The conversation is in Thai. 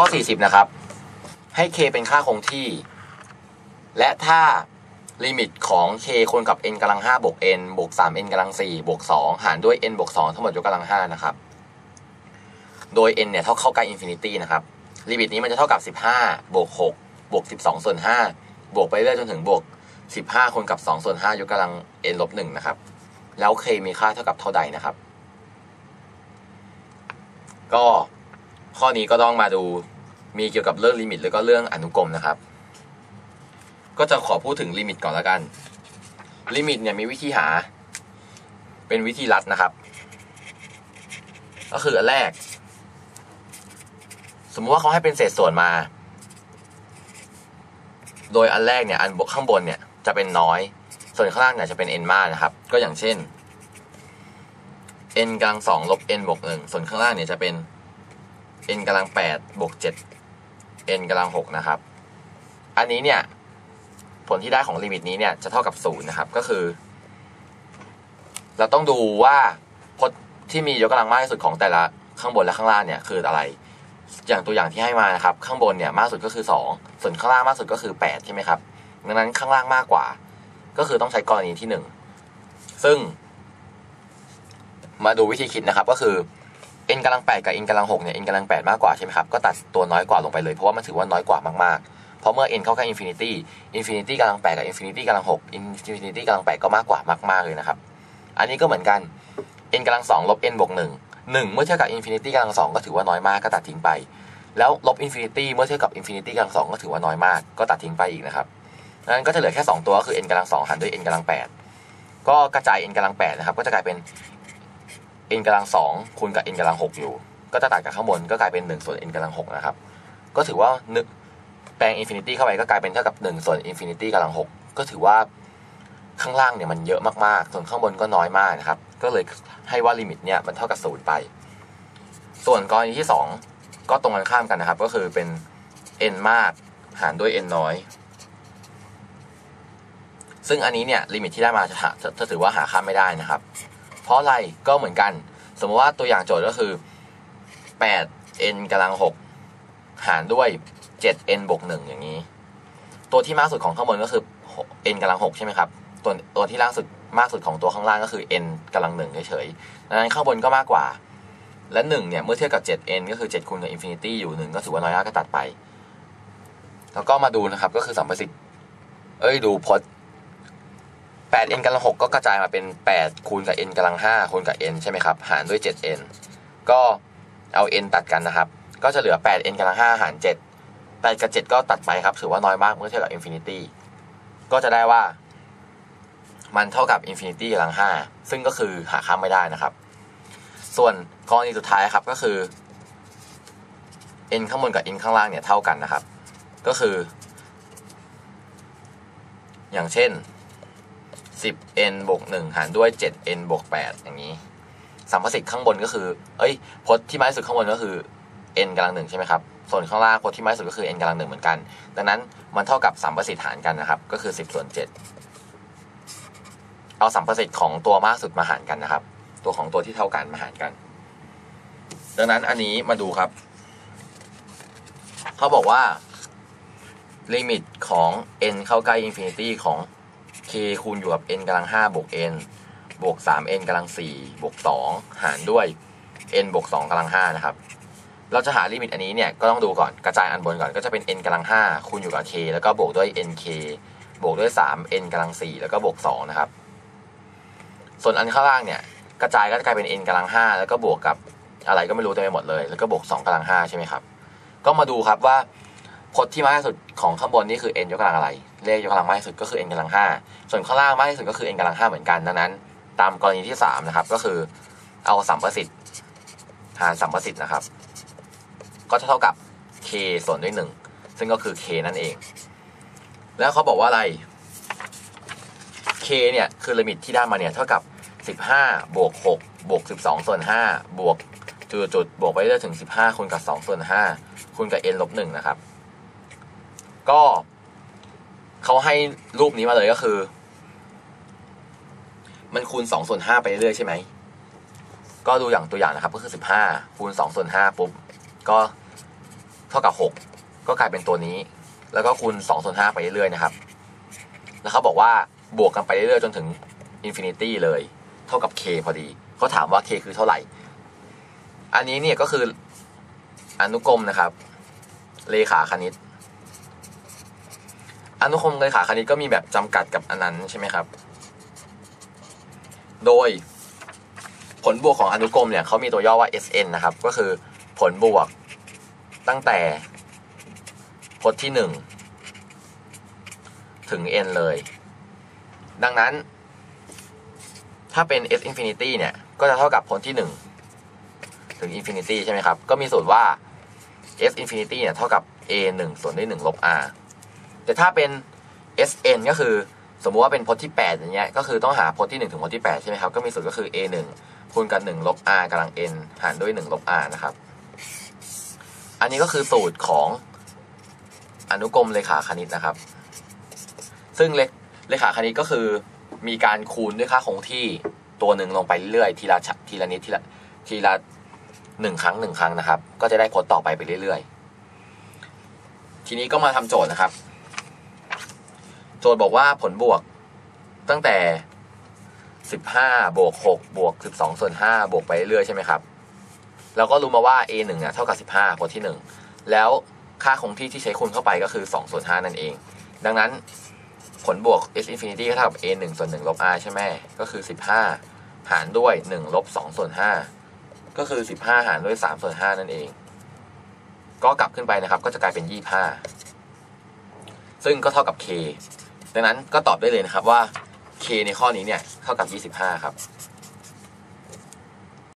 ข้อ 40 นะครับ ให้ k เป็นค่าคงที่ และถ้าลิมิตของ k คูณกับ n กำลัง5บวก n บวก 3n กำลัง4บวก2หารด้วย n บวก2ทั้งหมดยกกำลัง5นะครับ โดย n เนี่ยเท่าเข้าใกล้อินฟินิตี้นะครับ ลิมิตนี้มันจะเท่ากับ 15 บวก 6 บวก 12 ส่วน 5 บวกไปเรื่อยจนถึงบวก 15คูณกับ 2 ส่วน 5 ยกกำลัง n ลบ1นะครับ แล้ว k มีค่าเท่ากับเท่าใดนะครับ ก็ ข้อนี้ก็ต้องมาดูมีเกี่ยวกับเรื่องลิมิตแล้วก็เรื่องอนุกรมนะครับ ก็จะขอพูดถึงลิมิตก่อนแล้วกัน ลิมิตเนี่ยมีวิธีหา เป็นวิธีรัดนะครับ ก็คืออันแรก สมมุติว่าเขาให้เป็นเศษส่วนมา โดยอันแรกเนี่ยอันบข้างบนเนี่ยจะเป็นน้อย ส่วนข้างล่างเนี่ยจะเป็น n มากนะครับ ก็อย่างเช่น n กลังสองลบ n บวกหนึ่งส่วนข้างล่างเนี่ยจะเป็น n กำลังแปดบวกเจ็ด n กำลังหกนะครับ อันนี้เนี่ย ผลที่ได้ของลิมิตนี้เนี่ยจะเท่ากับศูนย์นะครับ ก็คือ เราต้องดูว่าพจน์ที่มียกกำลังมากที่สุดของแต่ละข้างบนและข้างล่างเนี่ยคืออะไร อย่างตัวอย่างที่ให้มานะครับ ข้างบนเนี่ยมากสุดก็คือสองส่วนข้างล่างมากสุดก็คือแปดใช่ไหมครับ ดังนั้นข้างล่างมากกว่า ก็คือต้องใช้กรณีที่หนึ่งซึ่ง มาดูวิธีคิดนะครับก็คือ n กำลังแปดกับ n กำลังหกเนี่ย n กำลังแปดมากกว่าใช่ไหมครับ ก็ตัดตัวน้อยกว่าลงไปเลย เพราะว่ามันถือว่าน้อยกว่ามากๆ เพราะเมื่อ n เข้าใกล้ infinity infinity กำลังแปดกับ infinity กำลังหก infinity กำลังแปดก็มากกว่ามากๆเลยนะครับ อันนี้ก็เหมือนกัน n กำลังสองลบ n บวกหนึ่งหนึ่งเมื่อเทียบกับ infinity กำลังสองก็ถือว่าน้อยมากก็ตัดทิ้งไป แล้วลบ infinity เมื่อเทียบกับ infinity กำลังสองก็ถือว่าน้อยมาก ก็ตัดทิ้งไปอีกนะครับดังนั้นก็จะเหลือแค่ 2 ตัวก็คือ n กำลังสองหารด้วย n กำลังแปดก็กระจาย n กำลังแปดนะครับ ก็จะกลายเป็น n กำลังสองคูณกับ n กำลังหกอยู่ ก็จะตัดกับข้างบนก็กลายเป็น1ส่วน n กำลังหกนะครับ ก็ถือว่านึกแปลง infinity เข้าไปก็กลายเป็นเท่ากับ1ส่วน infinity กำลังหกก็ถือว่าข้างล่างเนี่ยมันเยอะมากๆ ส่วนข้างบนก็น้อยมากนะครับ ก็เลยให้ว่าลิมิตเนี่ยมันเท่ากับศูนย์ไป ส่วนกรณีที่ 2 ก็ตรงกันข้ามกันนะครับ ก็คือเป็น n มากหารด้วย n น้อย ซึ่งอันนี้เนี่ยลิมิตที่ได้มาจะหาจะถือว่าหาค่าไม่ได้นะครับ เพราะอะไรก็เหมือนกัน สมมติว่าตัวอย่างโจทย์ก็คือ 8n กำลัง 6 หารด้วย 7n บวก1อย่างนี้ ตัวที่มากสุดของข้างบนก็คือ n กำลัง 6 ใช่ไหมครับ ตัวตัวที่ล่างสุดมากสุดของตัวข้างล่างก็คือ n กำลัง1เฉยๆดังนั้นข้างบนก็มากกว่า และ1เนี่ยเมื่อเทียบกับ 7n ก็คือ 7คูณกับ infinity อยู่1ก็ถือว่าน้อยมากก็ตัดไป แล้วก็มาดูนะครับก็คือสัมประสิทธิ์เอ้ยดูพจน์ 8n กำลัง6ก็กระจายมาเป็น 8 คูณกับ n กำลัง5คูณกับ n ใช่ไหมครับ หารด้วย 7n ก็เอา n ตัดกันนะครับ ก็จะเหลือ 8n กำลัง5หาร 7 8 กับ 7 ก็ตัดไปครับ ถือว่าน้อยมากเมื่อเทียบกับ infinity ก็จะได้ว่า มันเท่ากับ infinity กำลัง5ซึ่งก็คือหาค่าไม่ได้นะครับ ส่วนกรณีสุดท้ายครับก็คือ n ข้างบนกับ n ข้างล่างเนี่ยเท่ากันนะครับ ก็คือ อย่างเช่น 10n บวก1หารด้วย 7n บวก8อย่างนี้สัมประสิทธิ์ข้างบนก็คือ เอ้ยพจน์ที่มากที่สุดข้างบนก็คือ n กำลังหนึ่งใช่ไหมครับ ส่วนข้างล่างพจน์ที่มากที่สุดก็คือ n กำลังหนึ่งเหมือนกัน ดังนั้นมันเท่ากับสัมประสิทธิ์หารกันนะครับ ก็คือ 10 ส่วน 7 เอาสัมประสิทธิ์ของตัวมากสุดมาหารกันนะครับ ตัวของตัวที่เท่ากันมาหารกัน ดังนั้นอันนี้มาดูครับ เขาบอกว่าลิมิตของ n เข้าใกล้ infinity ของ k คูณอยู่กับ n กำลัง5บวก n บวก 3n กำลัง4บวก 2 หารด้วย n บวก2กำลัง5นะครับ เราจะหาลิมิตอันนี้เนี่ยก็ต้องดูก่อนกระจายอันบนก่อนก็จะเป็น n กำลัง5คูณอยู่กับ k แล้วก็บวกด้วย nk บวกด้วย 3n กำลัง4แล้วก็บวก2นะครับ ส่วนอันข้างล่างเนี่ยกระจายก็จะกลายเป็น n กำลัง5แล้วก็บวกกับอะไรก็ไม่รู้เต็มไปหมดเลย แล้วก็บวก2กำลัง5ใช่ไหมครับ ก็มาดูครับว่าพจน์ที่มากที่สุดของข้างบนนี่คือ n ยกกำลังอะไร เลขยกกำลังมากที่สุดก็คือ n กำลัง5ส่วนข้างล่างมากที่สุดก็คือ n กำลัง5เหมือนกันดังนั้น ตามกรณีที่3นะครับก็คือเอาสัมประสิทธิ์หารสัมประสิทธิ์นะครับ ก็จะเท่ากับ k ส่วนด้วย1ซึ่งก็คือ k นั่นเอง แล้วเขาบอกว่าอะไร k เนี่ยคือลิมิตที่ได้มาเนี่ยเท่ากับ 15 บวก 6 บวก 12 ส่วน 5 บวกจุดจุดบวกไปเรื่อยถึง 15คูณกับ 2 ส่วน 5คูณกับ n ลบ1นะครับ ก็ เขาให้รูปนี้มาเลยก็คือ มันคูณ2ส่วน5ไปเรื่อยใช่ไหม ก็ดูอย่างตัวอย่างนะครับ ก็คือ15คูณ2ส่วน5ปุ๊บ ก็เท่ากับ6ก็กลายเป็นตัวนี้ แล้วก็คูณ2ส่วน5ไปเรื่อยนะครับ แล้วเขาบอกว่าบวกกันไปเรื่อยจนถึงอินฟินิตี้เลย เท่ากับ k พอดีเขาถามว่า k คือเท่าไหร่ อันนี้เนี่ยก็คืออนุกรมนะครับ เลขาคณิต อนุกรมเลยขาคณิตก็มีแบบจำกัดกับอันนั้นใช่ไหมครับ โดยผลบวกของอนุกรมเนี่ยเขามีตัวย่อว่า SN นะครับ ก็คือผลบวกตั้งแต่พจน์ที่หนึ่งถึง n เลย ดังนั้น ถ้าเป็น s infinity เนี่ย ก็จะเท่ากับผลที่หนึ่งถึง infinity ใช่ไหมครับ ก็มีสูตรว่า s infinity เนี่ย เท่ากับ a 1ส่วนด้วย1ลบ r แต่ถ้าเป็น sn ก็คือสมมุติว่าเป็นพจน์ที่ 8 อย่างเงี้ย ก็คือต้องหาพจน์ที่ 1 ถึงพจน์ที่ 8 ใช่ไหมครับ ก็มีสูตรก็คือ a 1คูณกับ1ลบ r กำลัง n หารด้วย 1 ลบ r นะครับ อันนี้ก็คือสูตรของอนุกรมเลขาคณิตนะครับ ซึ่งเลเลขาคณิตก็คือมีการคูณด้วยค่าคงที่ตัวหนึ่งลงไปเรื่อยทีละทีละนิดทีละทีละหนึ่งครั้งหนึ่งครั้งนะครับ ก็จะได้ผลต่อไปไปเรื่อยๆ ทีนี้ก็มาทำโจทย์นะครับ โจทย์บอกว่าผลบวกตั้งแต่สิบวกหกบวกสิบสองส่วนห้าบวกไปเรื่อยใช่ไหมครับเราก็รู้มาว่า a 1เนี่ยเท่ากับ 15ผลที่ 1 แล้วค่าคงที่ที่ใช้คูณเข้าไปก็คือ 2 ส่วน 5 นั่นเอง ดังนั้นผลบวก s infinity ก็เท่ากับ a 1ส่วน1ลบ r ใช่ไหมก็คือ 15 หารด้วย 1 ลบ 2 ส่วน 5 ก็คือ 15 หารด้วย 3 ส่วน 5 นั่นเอง ก็กลับขึ้นไปนะครับ ก็จะกลายเป็น 25 ซึ่งก็เท่ากับ k ดังนั้นก็ตอบได้เลยนะครับว่า k ในข้อนี้เนี่ยเท่ากับ 25 ครับ